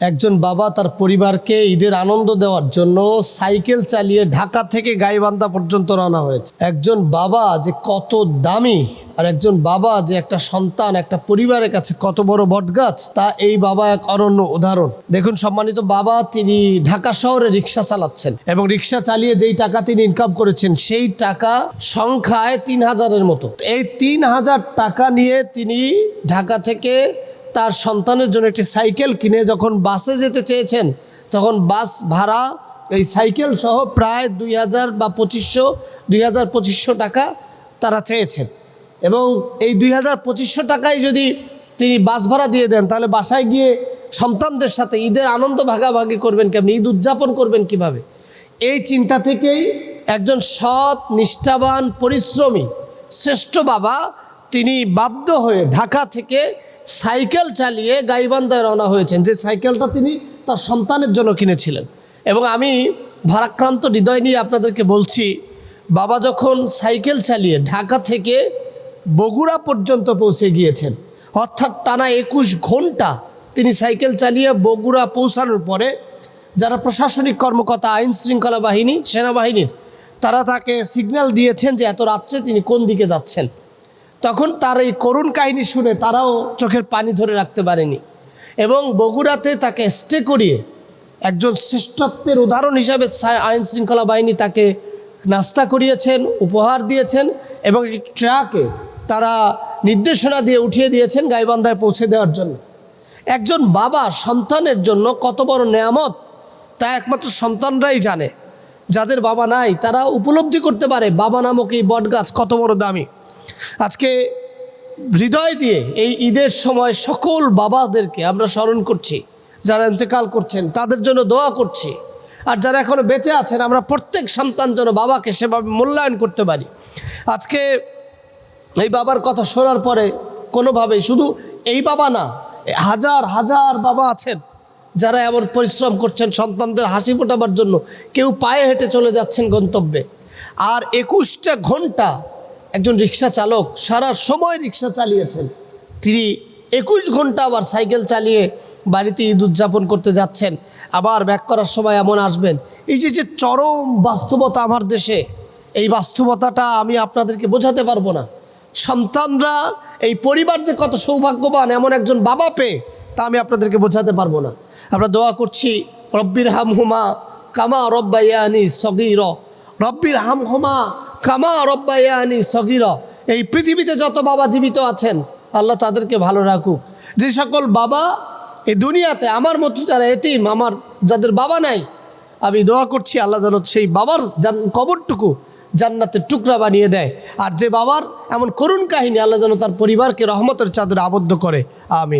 একজন বাবা তার পরিবারকে ঈদের আনন্দ দেওয়ার জন্য সাইকেল চালিয়ে ঢাকা থেকে গাইবান্ধা পর্যন্ত রওনা হয়েছে। একজন বাবা যে কত দামি আর একজন বাবা যে একটা সন্তান, একটা পরিবারের কাছে কত বড় বটগাছ, তা এই বাবা এক অনন্য উদাহরণ। দেখুন, সম্মানিত বাবা, তিনি ঢাকা শহরে রিক্সা চালাচ্ছেন এবং রিক্সা চালিয়ে যেই টাকা তিনি ইনকাম করেছেন, সেই টাকা সংখ্যায় তিন হাজারের মতো। এই তিন হাজার টাকা নিয়ে তিনি ঢাকা থেকে তার সন্তানের জন্য একটি সাইকেল কিনে যখন বাসে যেতে চেয়েছেন, তখন বাস ভাড়া এই সাইকেল সহ প্রায় দুই হাজার বা পঁচিশশো, দুই হাজার পঁচিশশো টাকা তারা চেয়েছেন। এবং এই দুই হাজার পঁচিশশো টাকায় যদি তিনি বাস ভাড়া দিয়ে দেন, তাহলে বাসায় গিয়ে সন্তানদের সাথে ঈদের আনন্দ ভাগাভাগি করবেন কেমনি? ঈদ উদযাপন করবেন কীভাবে? এই চিন্তা থেকেই একজন সৎ, নিষ্ঠাবান, পরিশ্রমী, শ্রেষ্ঠ বাবা তিনি বাধ্য হয়ে ঢাকা থেকে সাইকেল চালিয়ে গাইবান্ধায় রওনা হয়েছেন। যে সাইকেলটা তিনি তার সন্তানের জন্য কিনেছিলেন। এবং আমি ভারাক্রান্ত হৃদয় নিয়ে আপনাদেরকে বলছি, বাবা যখন সাইকেল চালিয়ে ঢাকা থেকে বগুড়া পর্যন্ত পৌঁছে গিয়েছেন, অর্থাৎ টানা একুশ ঘণ্টা তিনি সাইকেল চালিয়ে বগুড়া পৌঁছানোর পরে যারা প্রশাসনিক কর্মকর্তা, আইন শৃঙ্খলা বাহিনী, সেনাবাহিনীর, তারা তাকে সিগন্যাল দিয়েছেন যে এত রাত্রে তিনি কোন দিকে যাচ্ছেন। তখন তার এই করুণ কাহিনী শুনে তারাও চোখের পানি ধরে রাখতে পারেনি। এবং বগুড়াতে তাকে স্টে করিয়ে একজন শ্রেষ্ঠত্বের উদাহরণ হিসাবে আইন শৃঙ্খলা বাহিনী তাকে নাস্তা করিয়েছেন, উপহার দিয়েছেন এবং একটি ট্রাকে তারা নির্দেশনা দিয়ে উঠিয়ে দিয়েছেন গাইবান্ধায় পৌঁছে দেওয়ার জন্য। একজন বাবা সন্তানের জন্য কত বড় নেয়ামত তা একমাত্র সন্তানরাই জানে। যাদের বাবা নাই, তারা উপলব্ধি করতে পারে বাবা নামক এই বটগাছ কত বড় দামি। আজকে হৃদয় দিয়ে এই ঈদের সময় সকল বাবাদেরকে আমরা স্মরণ করছি, যারা ইন্তেকাল করছেন, তাদের জন্য দোয়া করছি। আর যারা এখনও বেঁচে আছেন, আমরা প্রত্যেক সন্তান যেন বাবাকে সেভাবে মূল্যায়ন করতে পারি। আজকে এই বাবার কথা শোনার পরে কোনোভাবেই শুধু এই বাবা না, হাজার হাজার বাবা আছেন, যারা এমন পরিশ্রম করছেন সন্তানদের হাসি ফোটাবার জন্য। কেউ পায়ে হেঁটে চলে যাচ্ছেন গন্তব্যে। আর একুশটা ঘণ্টা একজন রিক্সা চালক সারা সময় রিক্সা চালিয়েছেন। তিনি একুশ ঘণ্টা আবার সাইকেল চালিয়ে বাড়িতে ঈদ উদযাপন করতে যাচ্ছেন। আবার ব্যাক করার সময় এমন আসবেন। এই যে যে চরম বাস্তবতা আমার দেশে, এই বাস্তবতাটা আমি আপনাদেরকে বোঝাতে পারব না। সন্তানরা, এই পরিবার যে কত সৌভাগ্যবান এমন একজন বাবা পেয়ে, তা আমি আপনাদেরকে বোঝাতে পারব না। আমরা দোয়া করছি রব্বির হাম হুমা কামা রব্বাইয়ানি সগির। রব্বির হাম হুমা কামা রব্বাইয়ানি সগির। এই পৃথিবীতে যত বাবা জীবিত আছেন, আল্লাহ তাদেরকে ভালো রাখুক। যে সকল বাবা এই দুনিয়াতে, আমার মতো যারা এতিম, আমার যাদের বাবা নাই, আমি দোয়া করছি আল্লাহ যেন সেই বাবার কবরটুকু জান্নাতের টুকরা বানিয়ে দেয়। আর যে বাবার এমন করুণ কাহিনী আল্লাহ যেন তার পরিবারকে রহমতের চাদরে আবদ্ধ করে। আমি